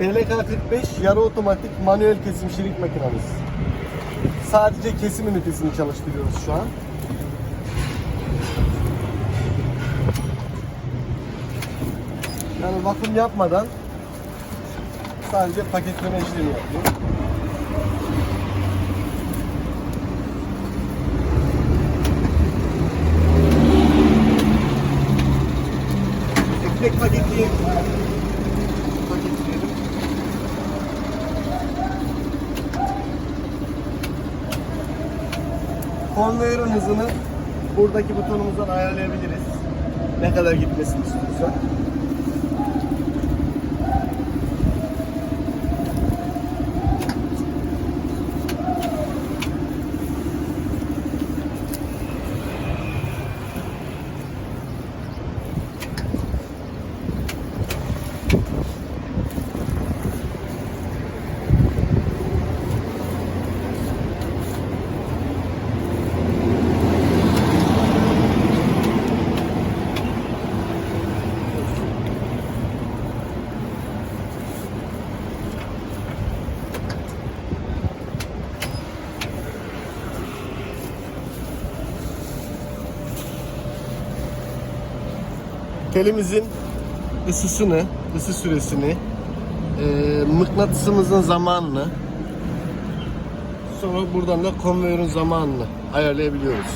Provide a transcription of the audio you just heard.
PLK45 yarı otomatik manuel kesim şirik makinamız. Sadece kesim ünitesini çalıştırıyoruz şu an. Yani vakum yapmadan sadece paketleme işlemi yapıyor. Ekmek paketleyelim. Konveyörün hızını buradaki butonumuzdan ayarlayabiliriz. Ne kadar gitmesini istiyorsak. Telimizin ısısını, ısı süresini, e, mıknatısımızın zamanını, sonra buradan da konveyörün zamanını ayarlayabiliyoruz.